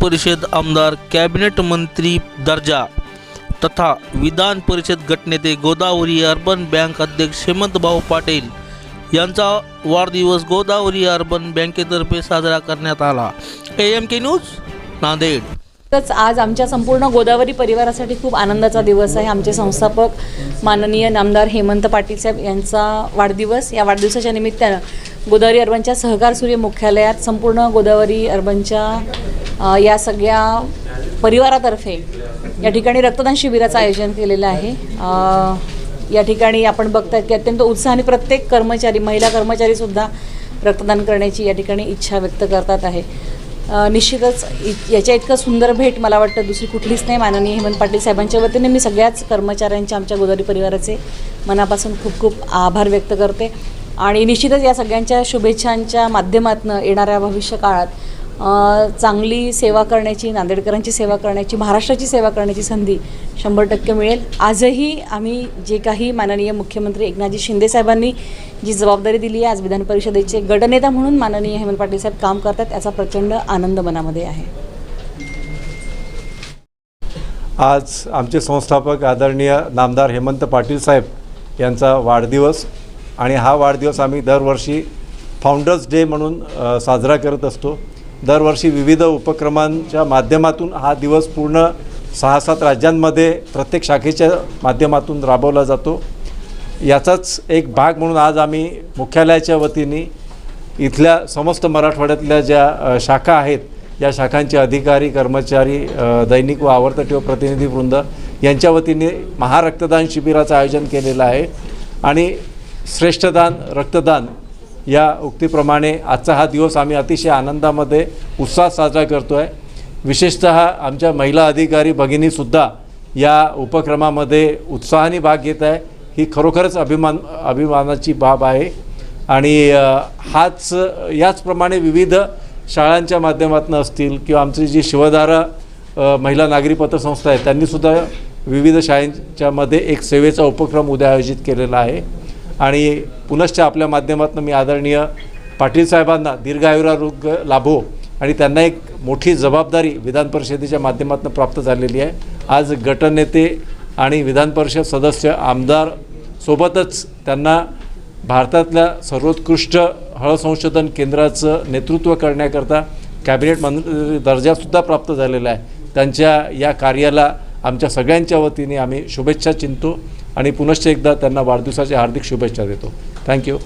परिषद आमदार कॅबिनेट मंत्री दर्जा तथा विधान परिषद गटनेते गोदावरी अर्बन बँक अध्यक्ष हेमंतभाऊ पाटील यांचा वाढदिवस गोदावरी अर्बन बँकेतर्फे साजरा करण्यात आला. A M K news Nanded. तच आज आमच्या संपूर्ण गोदावरी परिवारासाठी खूप आनंदाचा दिवस आहे. आमचे संस्थापक माननीय नामदार हेमंत पाटील साहेब यांचा वाढदिवस. या वाढदिवसाच्या निमित्तानं गोदावरी अर्बनच्या सहकार सूर्य मुख्यालयात संपूर्ण गोदावरी अर्बनच्या या सगळ्या परिवारातर्फे या ठिकाणी रक्तदान शिबिराचं आयोजन केलेलं आहे. या ठिकाणी आपण बघतात की अत्यंत उत्साहाने प्रत्येक कर्मचारी महिला कर्मचारीसुद्धा रक्तदान करण्याची या ठिकाणी इच्छा व्यक्त करतात आहे. निश्चितच इ- याच्या इतकं सुंदर भेट मला वाटतं दुसरी कुठलीच नाही. माननीय हेमंत पाटील साहेबांच्या वतीने मी सगळ्याच कर्मचाऱ्यांच्या आमच्या गोदावरी परिवाराचे मनापासून खूप खूप आभार व्यक्त करते. आणि निश्चितच या सगळ्यांच्या शुभेच्छांच्या माध्यमातून येणाऱ्या भविष्य काळात चांगली सेवा करण्याची नांदेडकरांची सेवा करण्याची महाराष्ट्राची सेवा करण्याची संधी शंभर टक्के मिळेल. आजही आम्ही जे काही माननीय मुख्यमंत्री एकनाथजी शिंदेसाहेबांनी जी जबाबदारी दिली आहे आज विधान परिषदेचे गटनेता म्हणून माननीय हेमंत पाटील साहेब काम करतात याचा प्रचंड आनंद मनामध्ये आहे. आज आमचे संस्थापक आदरणीय नामदार हेमंत पाटील साहेब यांचा वाढदिवस आणि हा वाढदिवस आम्ही दरवर्षी फाउंडर्स डे म्हणून साजरा करत असतो. दरवर्षी विविध उपक्रमांच्या माध्यमातून हा दिवस पूर्ण सहा सात राज्यांमध्ये प्रत्येक शाखेच्या माध्यमातून राबवला जातो. याचाच एक भाग म्हणून आज आम्ही मुख्यालयाच्या वतीने इथल्या समस्त मराठवाड्यातल्या ज्या शाखा आहेत या शाखांचे अधिकारी कर्मचारी दैनिक व आवर्त ठेव प्रतिनिधीवृंद यांच्या वतीने महारक्तदान शिबिराचं आयोजन केलेलं आहे. आणि श्रेष्ठदान रक्तदान या उक्तीप्रमाणे आजचा हा दिवस आम्ही अतिशय आनंदामध्ये उत्साहात साजरा करतो आहे विशेषतः आमच्या महिला अधिकारी भगिनीसुद्धा या उपक्रमामध्ये उत्साहाने भाग घेत आहे. ही खरोखरच अभिमान अभिमानाची बाब आहे. आणि हाच याचप्रमाणे विविध शाळांच्या माध्यमातून असतील किंवा आमची जी शिवधारा महिला नागरी पतसंस्था आहे त्यांनीसुद्धा विविध शाळांच्यामध्ये एक सेवेचा उपक्रम उद्या आयोजित केलेला आहे. आणि पुनश्च आपल्या माध्यमातून मी आदरणीय पाटील साहेबांना दीर्घायुरारोग्य लाभो आणि त्यांना एक मोठी जबाबदारी विधान परिषदेच्या माध्यमातून प्राप्त झालेली आहे. आज गटनेते आणि विधान परिषद सदस्य आमदार सोबतच त्यांना भारतातल्या सर्वोत्कृष्ट हळ संशोधन केंद्राचं नेतृत्व करण्याकरता कॅबिनेट मंत्री दर्जासुद्धा प्राप्त झालेला आहे. त्यांच्या या कार्याला आमच्या सगळ्यांच्या वतीने आम्ही शुभेच्छा चिंतो आणि पुनश्च एकदा त्यांना वाढदिवसाच्या हार्दिक शुभेच्छा देतो. थँक्यू